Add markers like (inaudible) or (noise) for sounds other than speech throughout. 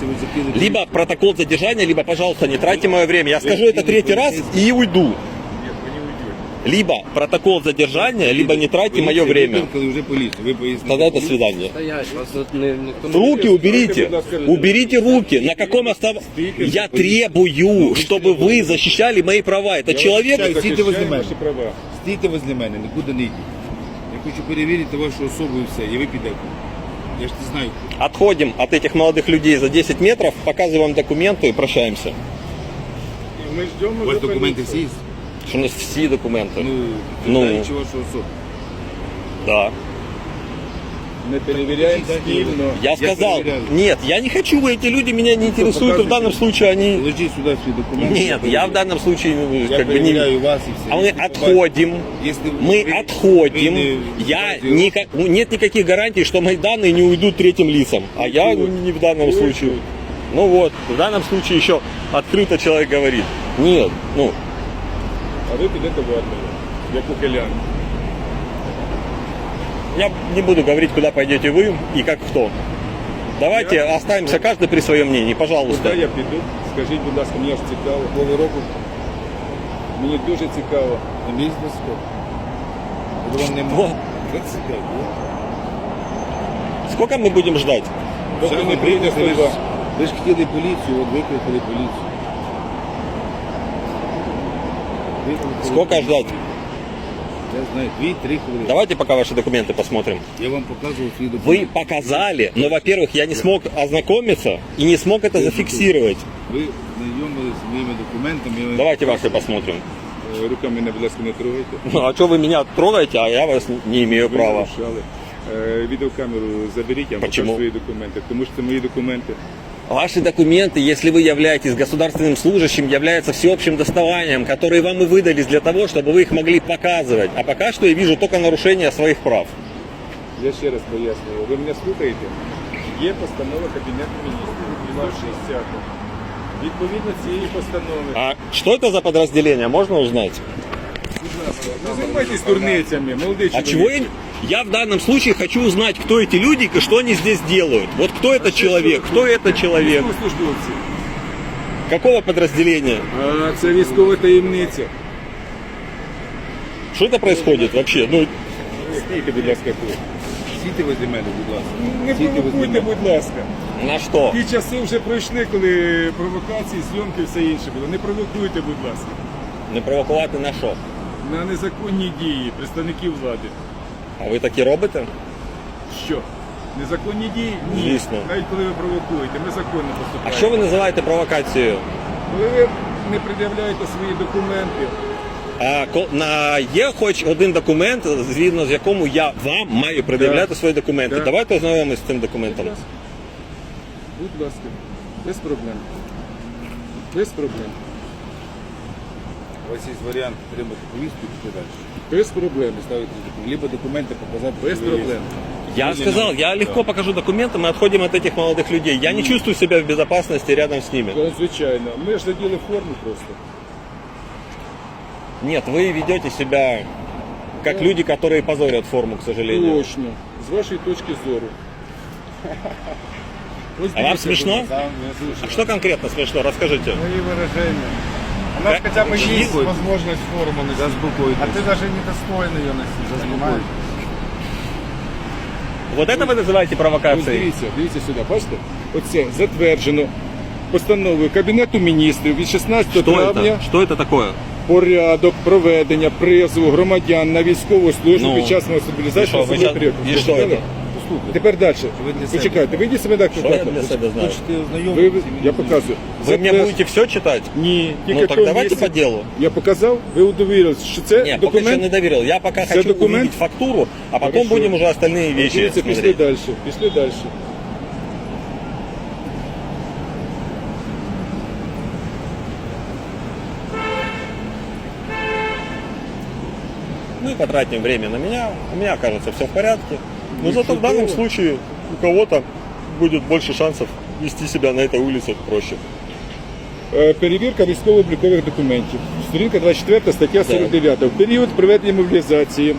Ви закинули. Либо протокол задержания, либо, пожалуйста, не тратьте мое время. Я скажу это третий раз и уйду. Нет, вы не уйдете. Либо протокол задержания, либо не тратьте мое Поліція время. викликали вже поліцію. Ви пояснили. Тогда до свидания. Стоять, вас тут не, ніхто не Руки уберите, уберите руки. На каком основании? Я требую, чтобы вы защищали мои права. Это человек... Стійте возле Захищаю мене. ваші права. Стійте возле мене, нікуди не йдіть. Я хочу перевірити вашу особу і все, і ви підете. Я ж не знаю. Отходим от этих молодых людей за 10 метров, показываем вам документы и прощаемся. І Ми ждемо У вас вже документи поліцію. всі? є? Что у нас все документы. Ну, Ну. підтверджуючи вашу особу. Да. Ми перевіряємо спільно. Я сказал, проверяю. нет, я не хочу, эти люди меня не интересуют, и в данном случае они... Положіть сюди свої документи. Нет, я в данном случае ну, Я как бы перевіряю не... вас і все. А мы Якщо отходим, Если мы вы- отходим. вы не- Я не- никак, ну, нет никаких гарантий, что мои данные не уйдут третьим лицам. А я не в данном случае. Ну вот, в данном случае еще открыто человек говорит. Нет, ну, А ви підете в армію, як ухилян. я не буду говорить, куда пойдете вы и как кто. Давайте оставимся каждый при своем мнении, пожалуйста. Куди я піду? Скажіть, будь ласка, мені аж цікаво. Новий року. Мені дуже цікаво. На місць високо. Коли вам О. немає. 25, ні? Сколько мы будем ждать? Поки Все, не ви прийде прийдете, ви ж- 102. Ви ж хотіли поліцію, от викликали поліцію. Викликали Сколько поліцію. ждать? Я знаю, дві-три хвилини. Давайте пока ваши документы посмотрим. Я вам показував свої Вы документи. показали, но, во-первых, я не смог ознакомиться и не смог это зафиксировать. Ви знайомилися з моїми документами. я вам- Давайте ваши посмотрим. Е, Руками мене, будь ласка, не трогайте. (laughs) Ну, а что вы меня трогаете, а я вас не имею Ви права? нарушали. Е, Відеокамеру заберіть, я вам Почему? покажу свої документи. Тому що це мої документи. Ваши документы, если вы являетесь государственным служащим, являются всеобщим доставанием, которые вам и выдались для того, чтобы вы их могли показывать. А пока что я вижу только нарушение своих прав. Я ще раз пояснюю. Ви мене слухаєте? Є постанова Кабінету міністрів 260. Відповідно цієї постанови. А что это за подразделение, можно узнать? Не займайтесь дурницями, молодий А чоловік. чего я... Я в данном случае хочу узнать, кто эти люди и что они здесь делают. Вот кто это человек, кто это человек, Військовослужбовці. какого подразделения, А, це військова таємниця. что это происходит вообще? Ну, Стійте, будь ласка, тут. Стійте возле мене, будь ласка. Не Стійте возле провокуйте, мене. будь ласка. на что? Ті часи вже пройшли, коли провокації, зйомки і все інше було. Не провокуйте, будь ласка. Не провокувати на що? На незаконні дії представників влади. А ви такі робите? Що? Незаконні дії? Ні. Звісно. Навіть коли ви провокуєте, ми законно А що ви називаєте провокацією? Коли ви не пред'являєте свої документи, А ко- на є хоч один документ, згідно з якому я вам маю пред'являти Так. свої документи. Так. Давайте ознайомимось з цим документом. будь ласка. Будь ласка, без проблем. Без проблем. У вас є варіант отримати повістку і піти далі. Без проблем. Ставити документи. Либо документи показати. Без що ви є. проблем. Я сказал, я легко покажу документы, мы отходим от этих молодых людей. Я не чувствую себя в безопасности рядом с ними. Да, Звичайно. Ми ж заділи форму просто. Нет, вы ведете себя как люди, которые позорят форму, к сожалению. Точно. З вашої точки зору. Ось А вам дивіться, смешно? Сам не слушаю. А что конкретно смешно? Расскажите. Мои выражения. У нас Как- хотя бы есть Успокойтесь. возможность форму носить. Заспокойтесь. А ты даже не достоин ее носить, понимаешь? Вот это вы называете Ось провокацией? дивіться, дивіться сюди, бачите? Оце затверджено постановою Кабінету міністрів від 16 Что травня это? Что это такое? порядок проведення призову громадян на військову службу Ну, під час і мобілізації що, ви особливих щас- періодів. і що Почитали? це? Послухайте. Тепер далі. ви для себе? Почекайте, вийдіть себе так. Что я для себя знаю? Хочете Ви, ознайомитися? я показую. Вы мне Затверд- будете все читать? Ні, тільки Ну в так тому давайте місці- по делу. Я показав, ви удовірились, що це Не, пока еще документ. не доверил. Я пока Это хочу документ? увидеть фактуру, а потом Хорошо. будем уже остальные вещи Дивіться, пішли смотреть. далі, пішли далі. Ну и потратим время на меня. У меня, кажется, все в порядке. Но Ну, зато в данном чудово. случае у кого-то будет больше шансов вести себя на этой улице проще. Е, Перевірка військово-облікових документів. Сторінка 24 стаття 49. В період проведення мобілізації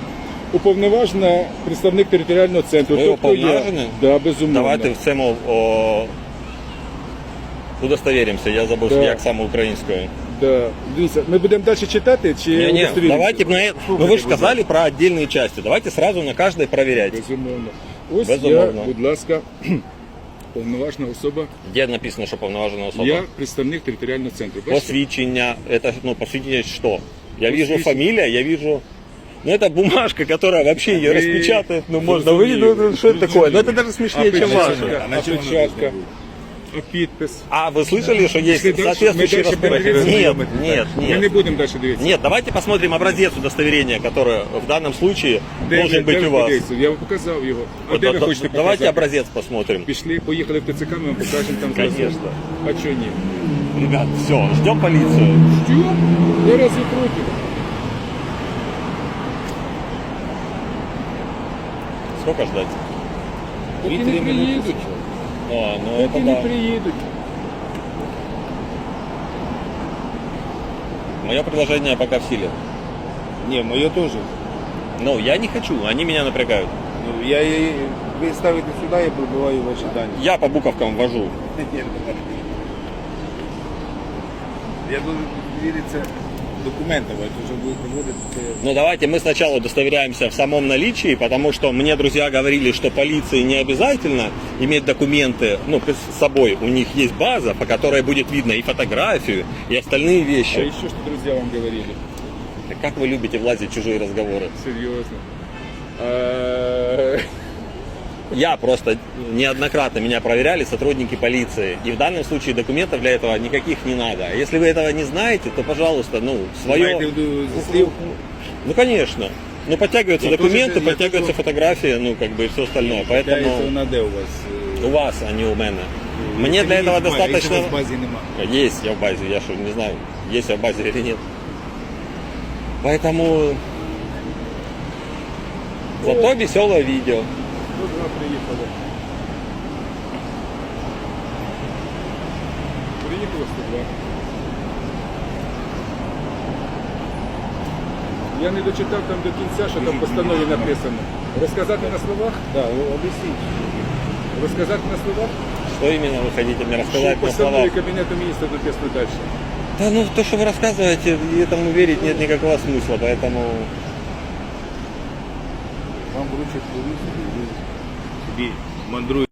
уповноважена представник територіального центру. Ви тобто я, уповноважені? да, безумовно. Давайте в цьому о, удостоверимся. Я забыл, Да. як саме українською. Да. Дивіться, ми будемо далі читати чи Не, не, удостоверимося? давайте, на это- ну вы же сказали про отдельные части. Давайте сразу на каждой проверять. Безумовно. Ось Безумовно. я, будь ласка, (clears throat) повноважна особа. Где написано, что повноважена особа? Я представник територіального центру. Бачите? Посвідчення. Это, ну, посвідчення что? Я вижу Посвідчення. фамилия, я вижу... Ну, это бумажка, которая вообще ее Вы распечатает. Ну, можно вы, зрозуміли, ну, что это такое? Ну, это даже смешнее, чем Опечатка, ваше. А на чому вона опечатка, должна а підпис. А вы слышали, что есть Если дальше- соответствующий мы дальше распорядок? будем Нет, знакомы. нет, Ми не нет. будемо далі дивитися. Нет, давайте посмотрим образец удостоверения, которое в данном случае Де должен ви- де быть ви у вас. подивіться? Я вам показав його. А Вот, де ви да- хочете давайте показати? образец посмотрим. Пішли, поїхали в ТЦК, ми вам покажемо там зразу. Конечно. А чого ні? Ребят, все, ждем полицию. Ждем? Я разве против? Сколько ждать? Поки не Дві-три минути. приїдуть. А, ну Поки это не да. приїдуть. Мое предложение пока в силе. Ні, моє теж. Ну, я не хочу, они меня напрягают. Ну, я, її- ви ставите сюди, я пробиваю ваші дані. Я по буковкам ввожу. (laughs) Я должен віритися документами, то вже буде проводити це. Ну, давайте мы сначала удостоверяемся в самом наличии, потому что мне друзья говорили, что полиции не обязательно иметь документы, ну, с собой. У них есть база, по которой будет видно и фотографию, и остальные А вещи. еще что друзья вам говорили? Так Как вы любите влазить в чужие разговоры? Серьезно. А, Я просто неоднократно меня проверяли сотрудники полиции. И в данном случае документов для этого никаких не надо. А если вы этого не знаете, то, пожалуйста, ну, Маєте свое... в виду зі слів? Ну, конечно. Ну, подтягиваются Я документы, тоже- я подтягиваются тоже- фотографии, ну, как бы и все остальное. Поэтому... Поэтому Вона де у вас? е, у вас, а не у меня. Мне якщо для є этого в базі, достаточно... якщо у вас в базі нема. Есть я в базе, я что, не знаю, есть я в базе или нет. Поэтому... Зато веселое видео. ну, два приїхали. Приїхало 102. Я не дочитав там до кінця, що там в постанові написано. Розказати на словах? Да, об'ясніть. Розказати на словах? Что именно вы хотите мне Що в рассказать на постанові словах? Кабінету міністрів написано далі. Да ну то, что вы рассказываете, и этому верить нет никакого смысла, поэтому Вам вручать повістку, і ви собі мандруєте.